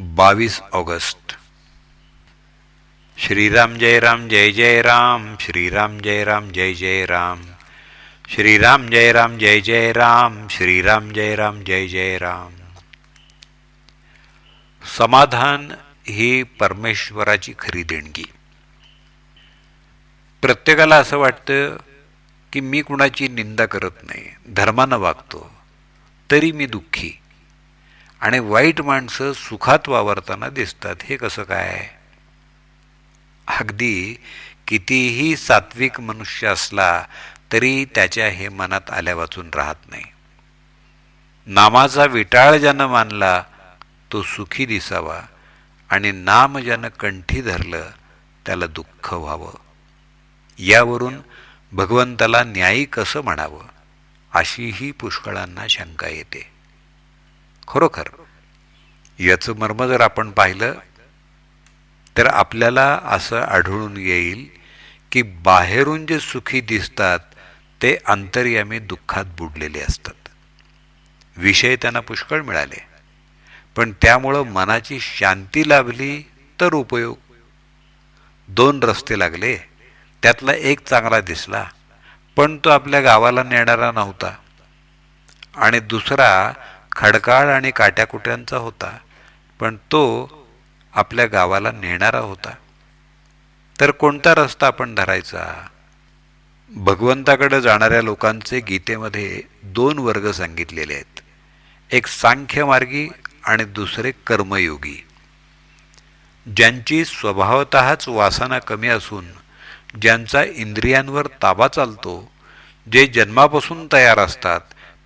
बावीस ऑगस्ट. श्रीराम जय राम जय जय राम श्रीराम जय राम जय जय राम. श्रीराम जय राम जय जय राम श्रीराम जय राम जय जय राम. समाधान ही परमेश्वराची खरी देणगी. प्रत्येकाला असं वाटतं की मी कुणाची निंदा करत नाही धर्मानं वागतो तरी मी दुःखी. आणि वाईट माणसं सुखात वावरताना दिसतात. हे कसं काय? अगदी कितीही सात्विक मनुष्य असला तरी त्याच्या हे मनात आल्या वाचून राहत नाही. नामाचा विटाळ ज्यानं मानला तो सुखी दिसावा आणि नाम ज्यानं कंठी धरलं त्याला दुःख व्हावं. यावरून भगवंताला न्यायी कसं म्हणावं? अशीही पुष्कळांना शंका येते. खरोखर. याचं मर्म जर आपण पाहिलं तर आपल्याला असं आढळून येईल की बाहेरून जे सुखी दिसतात ते अंतर्यामी दुःखात बुडलेले असतात. विषय त्यांना पुष्कळ मिळाले. पण त्यामुळं मनाची शांती लाभली तर उपयोग. दोन रस्ते लागले. त्यातला एक चांगला दिसला पण तो आपल्या गावाला नेणारा नव्हता. आणि दुसरा खडकाळ आणि काट्याकुट्यांचा होता पण तो आपल्या गावाला नेणारा होता. तर कोणता रस्ता आपण धरायचा? भगवंताकडे जाणाऱ्या लोकांचे गीतेमध्ये दोन वर्ग सांगितलेले आहेत. एक सांख्यमार्गी आणि दुसरे कर्मयोगी. ज्यांची स्वभावतःच वासना कमी असून ज्यांचा इंद्रियांवर ताबा चालतो जे जन्मापासून तयार असतात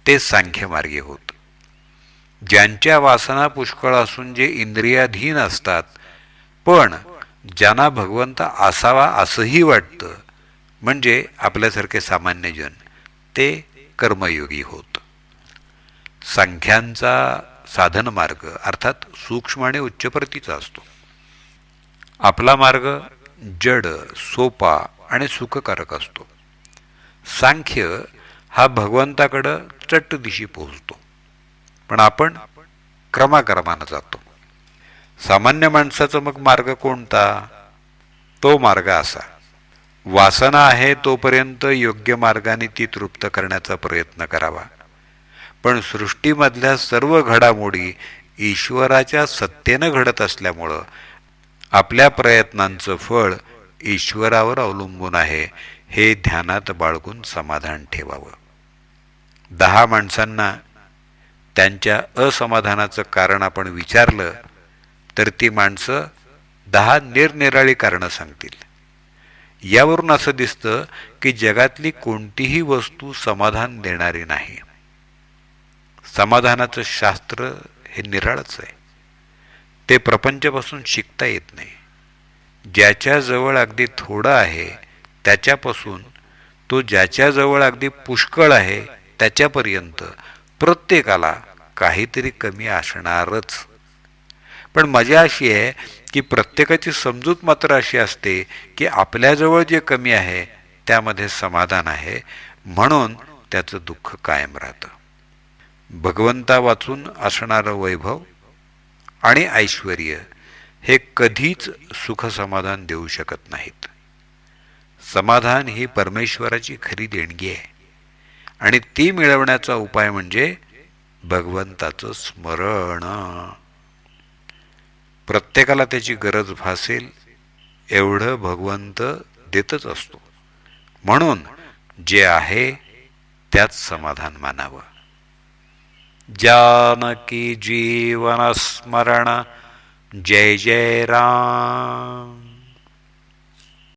ते सांख्यमार्गी होत. ज्यांच्या वासना पुष्कळ असून जे इंद्रियाधीन असतात पण ज्यांना भगवंत असावा असंही वाटतं म्हणजे आपल्यासारखे सामान्यजन ते कर्मयोगी होत. संख्यांचा साधन मार्ग अर्थात सूक्ष्म आणि उच्च प्रतीचा असतो. आपला मार्ग जड सोपा आणि सुखकारक असतो. सांख्य हा भगवंताकडं चट दिशी पोहोचतो. पण आपण क्रमाक्रमानं जातो. सामान्य माणसाचा मग मार्ग कोणता? तो मार्ग असा. वासना आहे तोपर्यंत योग्य मार्गाने ती तृप्त करण्याचा प्रयत्न करावा. पण सृष्टीमधल्या सर्व घडामोडी ईश्वराच्या सत्तेनं घडत असल्यामुळं आपल्या प्रयत्नांचं फळ ईश्वरावर अवलंबून आहे हे ध्यानात बाळगून समाधान ठेवावं. दहा माणसांना त्यांच्या असमाधानाचं कारण आपण विचारलं तर ती माणसं दहा निरनिराळी कारणं सांगतील. यावरून असं दिसतं की जगातली कोणतीही वस्तू समाधान देणारी नाही. समाधानाचं शास्त्र हे निराळच आहे. ते प्रपंचापासून शिकता येत नाही. ज्याच्याजवळ अगदी थोडं आहे त्याच्यापासून तो ज्याच्याजवळ अगदी पुष्कळ आहे त्याच्यापर्यंत प्रत्येकाला काहीतरी कमी असणारच. पण मजा अशी आहे की प्रत्येकाची समजूत मात्र अशी असते की आपल्याजवळ जे कमी आहे त्यामध्ये समाधान आहे म्हणून त्याचं दुःख कायम राहतं. भगवंता वाचून असणारं वैभव आणि ऐश्वर हे कधीच सुख समाधान देऊ शकत नाहीत. समाधान ही परमेश्वराची खरी देणगी आहे. आणि ती मिळवण्याचा उपाय म्हणजे भगवंताचं स्मरण. प्रत्येकाला त्याची गरज भासेल एवढं भगवंत देतच असतो. म्हणून जे आहे त्यात समाधान मानावं. जानकी जीवन स्मरण. जय जय राम.